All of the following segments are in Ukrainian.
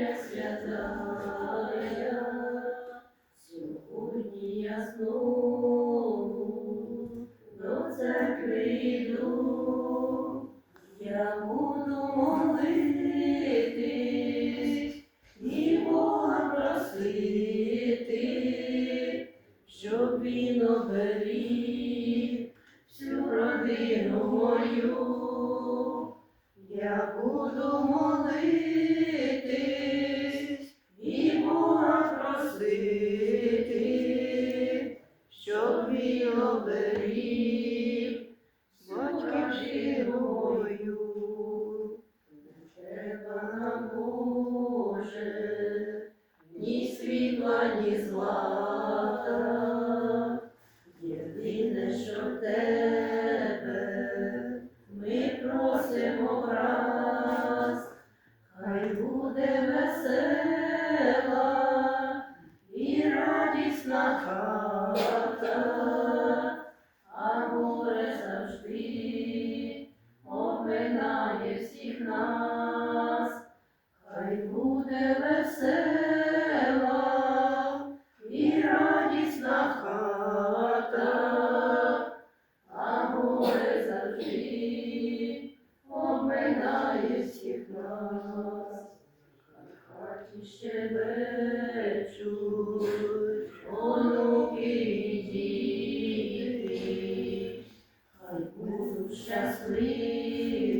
Літургія святая, сьогодні я знову церкви я буду молитись і Бога щоб він оберіг всю родину мою. Я буду молитись він оберіг мою. Треба нам Боже, ні світла, ні злата, єдине, що в тебе ми просимо раз, хай буде весела і радісна весела і радісна хата, а горе завжди обминає всіх нас. Щасливі,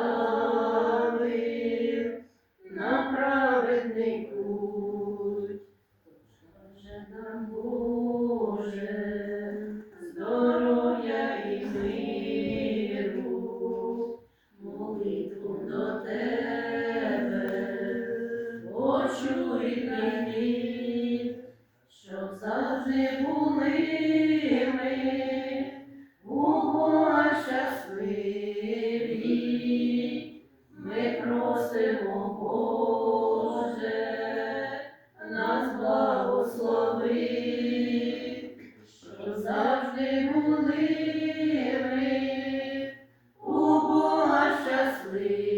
sleep.